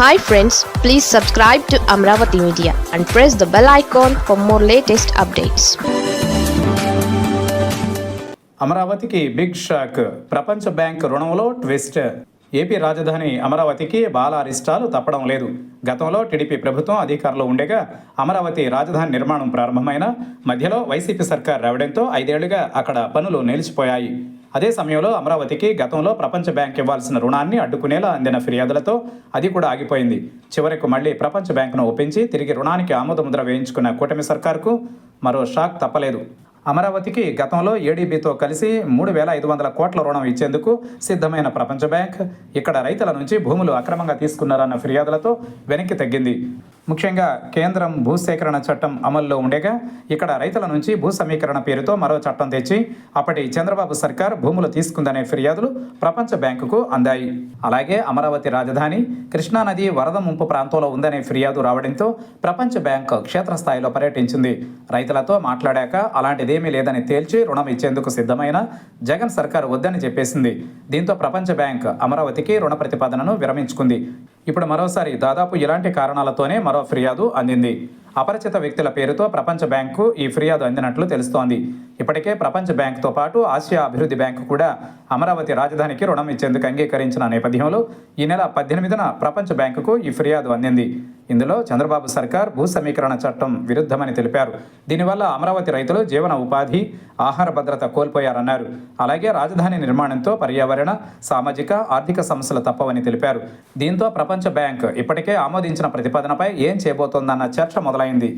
Hi friends please subscribe to Amaravati media and press the bell icon for more latest updates అమరావతికి big shock. ప్రపంచ bank రుణంలో twist. AP రాజధాని అమరావతికి బాలారిష్టాలు తప్పడం లేదు. గతంలో టీడీపీ ప్రభుత్వం అధికారంలో ఉండగా అమరావతి రాజధాని నిర్మాణం ప్రారంభమైన మధ్యలో వైసీపీ సర్కార్ రావడంతో ఐదేళ్ళుగా అక్కడ పనులు నిలిచిపోయాయి. అదే సమయంలో అమరావతికి గతంలో ప్రపంచ బ్యాంక్ ఇవ్వాల్సిన రుణాన్ని అడ్డుకునేలా అందిన ఫిర్యాదులతో అది కూడా ఆగిపోయింది. చివరకు మళ్ళీ ప్రపంచ బ్యాంకును ఒప్పించి తిరిగి రుణానికి ఆమోదముద్ర వేయించుకున్న కూటమి సర్కార్కు మరో షాక్ తప్పలేదు. అమరావతికి గతంలో ఏడీబీతో కలిసి మూడు వేల ఐదు వందల కోట్ల రుణం ఇచ్చేందుకు సిద్ధమైన ప్రపంచ బ్యాంక్ ఇక్కడ రైతుల నుంచి భూములు అక్రమంగా తీసుకున్నారన్న ఫిర్యాదులతో వెనక్కి తగ్గింది. ముఖ్యంగా కేంద్రం భూసేకరణ చట్టం అమల్లో ఉండగా ఇక్కడ రైతుల నుంచి భూ సమీకరణ పేరుతో మరో చట్టం తెచ్చి అప్పటి చంద్రబాబు సర్కార్ భూములు తీసుకుందనే ఫిర్యాదులు ప్రపంచ బ్యాంకుకు అందాయి. అలాగే అమరావతి రాజధాని కృష్ణానది వరద ముంపు ప్రాంతంలో ఉందనే ఫిర్యాదు రావడంతో ప్రపంచ బ్యాంక్ క్షేత్రస్థాయిలో పర్యటించింది. రైతులతో మాట్లాడాక అలాంటిది అలాంటిదేమీ లేదని తేల్చి రుణం ఇచ్చేందుకు సిద్ధమైన జగన్ సర్కార్ వద్దని చెప్పేసింది. దీంతో ప్రపంచ బ్యాంక్ అమరావతికి రుణ ప్రతిపాదనను విరమించుకుంది. ఇప్పుడు మరోసారి దాదాపు ఇలాంటి కారణాలతోనే మరో ఫిర్యాదు అందింది. అపరిచిత వ్యక్తుల పేరుతో ప్రపంచ బ్యాంకు ఈ ఫిర్యాదు అందినట్లు తెలుస్తోంది. ఇప్పటికే ప్రపంచ బ్యాంకుతో పాటు ఆసియా అభివృద్ధి బ్యాంకు కూడా అమరావతి రాజధానికి రుణం ఇచ్చేందుకు అంగీకరించిన నేపథ్యంలో ఈ నెల పద్దెనిమిదిన ప్రపంచ బ్యాంకుకు ఈ ఫిర్యాదు అందింది. ఇందులో చంద్రబాబు సర్కార్ భూ సమీకరణ చట్టం విరుద్ధమని తెలిపారు. దీనివల్ల అమరావతి రైతులు జీవన ఉపాధి ఆహార భద్రత కోల్పోయారన్నారు. అలాగే రాజధాని నిర్మాణంతో పర్యావరణ సామాజిక ఆర్థిక సమస్యలు తప్పవని తెలిపారు. దీంతో ప్రపంచ బ్యాంక్ ఇప్పటికే ఆమోదించిన ప్రతిపాదనపై ఏం చేయబోతోందన్న చర్చ మొదలైంది.